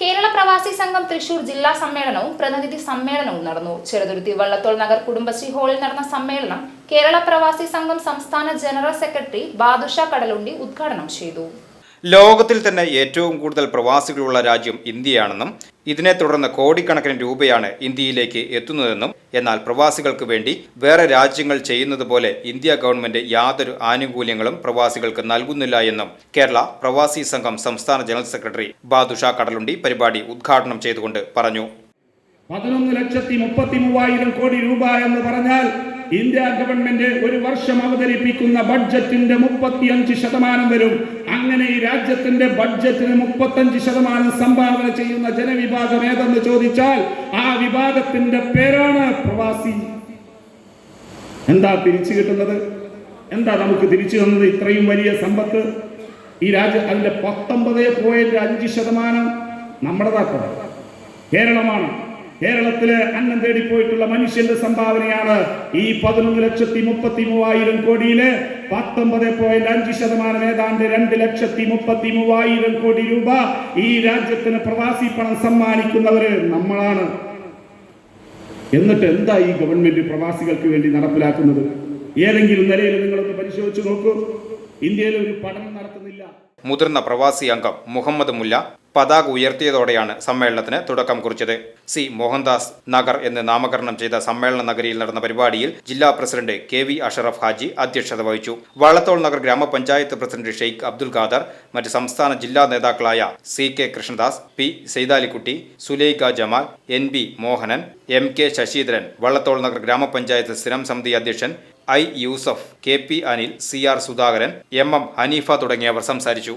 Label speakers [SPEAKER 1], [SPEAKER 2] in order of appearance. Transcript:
[SPEAKER 1] കേരള പ്രവാസി സംഘം തൃശൂർ ജില്ലാ സമ്മേളനവും പ്രതിനിധി സമ്മേളനവും നടന്നു. ചെറുതുരുത്തി വള്ളത്തോൾ നഗർ കുടുംബശ്രീ ഹാളിൽ നടന്ന സമ്മേളനം കേരള പ്രവാസി സംഘം സംസ്ഥാന ജനറൽ സെക്രട്ടറി ബാദുഷ കടലുണ്ടി ഉദ്ഘാടനം ചെയ്തു.
[SPEAKER 2] ലോകത്തിൽ തന്നെ ഏറ്റവും കൂടുതൽ പ്രവാസികളുള്ള രാജ്യം ഇന്ത്യയാണെന്നും ഇതിനെ തുടർന്ന് കോടിക്കണക്കിന് രൂപയാണ് ഇന്ത്യയിലേക്ക് എത്തുന്നതെന്നും എന്നാൽ പ്രവാസികൾക്ക് വേണ്ടി വേറെ രാജ്യങ്ങൾ ചെയ്യുന്നത് പോലെ ഇന്ത്യ ഗവൺമെന്റ് യാതൊരു ആനുകൂല്യങ്ങളും പ്രവാസികൾക്ക് നൽകുന്നില്ല എന്നും കേരള പ്രവാസി സംഘം സംസ്ഥാന ജനറൽ സെക്രട്ടറി ബാദുഷ കടലുണ്ടി പരിപാടി ഉദ്ഘാടനം ചെയ്തുകൊണ്ട് പറഞ്ഞു.
[SPEAKER 3] പതിനൊന്ന് ലക്ഷത്തി മുപ്പത്തി മൂവായിരം കോടി രൂപ എന്ന് പറഞ്ഞാൽ ഇന്ത്യ ഗവൺമെന്റ് ഒരു വർഷം അവതരിപ്പിക്കുന്ന ബഡ്ജറ്റിന്റെ മുപ്പത്തിയഞ്ച് ശതമാനം വരും. അങ്ങനെ ഈ രാജ്യത്തിന്റെ ബഡ്ജറ്റിന് മുപ്പത്തഞ്ച് ശതമാനം സംഭാവന ചെയ്യുന്ന ജനവിഭാഗം ഏതെന്ന് ചോദിച്ചാൽ ആ വിഭാഗത്തിന്റെ പേരാണ് പ്രവാസി. എന്താ തിരിച്ചു കിട്ടുന്നത്? എന്താ നമുക്ക് തിരിച്ചു തന്നത് ഇത്രയും വലിയ സമ്പത്ത്? ഈ രാജ്യം അതിന്റെ പത്തൊമ്പത് പോയിന്റ് അഞ്ച് ശതമാനം നമ്മുടേതാക്കണം? കേരളമാണ്. കേരളത്തിൽ അന്നം തേടിപ്പോയിട്ടുള്ള മനുഷ്യന്റെ സംഭാവനയാണ് ഈ പതിനൊന്ന് ലക്ഷത്തി മുപ്പത്തി മൂവായിരം കോടിയിൽ പത്തൊമ്പത് പോയിന്റ് അഞ്ച് ശതമാനം ഏതാണ്ട് രണ്ട് ലക്ഷത്തി മുപ്പത്തി മൂവായിരം കോടി രൂപ ഈ രാജ്യത്തിന് പ്രവാസി പണം സമ്മാനിക്കുന്നവര് നമ്മളാണ്. എന്നിട്ട് എന്താ ഈ ഗവൺമെന്റ് പ്രവാസികൾക്ക് വേണ്ടി നടപ്പിലാക്കുന്നത്? ഏതെങ്കിലും നിലയിൽ നിങ്ങളൊന്ന് പരിശോധിച്ച് നോക്കൂ. ഇന്ത്യയിൽ ഒരു പഠനം നടത്തുന്നില്ല.
[SPEAKER 2] മുതിർന്ന പ്രവാസി അംഗം മുഹമ്മദ് മുല്ല പതാക ഉയർത്തിയതോടെയാണ് സമ്മേളനത്തിന് തുടക്കം കുറിച്ചത്. സി. മോഹൻദാസ് നഗർ എന്ന് നാമകരണം ചെയ്ത സമ്മേളന നഗരിയിൽ നടന്ന പരിപാടിയിൽ ജില്ലാ president K V Ashraf Haji അധ്യക്ഷത വഹിച്ചു. വള്ളത്തോൾ നഗർ ഗ്രാമപഞ്ചായത്ത് പ്രസിഡന്റ് ഷെയ്ഖ് അബ്ദുൽ ഖാദർ മറ്റ് സംസ്ഥാന ജില്ലാ നേതാക്കളായ C. K. Krishnadas P. Saithalikutty Sulaikha Jamal N. B. Mohanan M. K. Sasheendran Vallathol Nagar ഗ്രാമപഞ്ചായത്ത് സ്ഥിരം സമിതി അധ്യക്ഷൻ I. Yusuf K. P. Anil C. R. Sudhakaran M. M. Hanifa തുടങ്ങിയവർ സംസാരിച്ചു.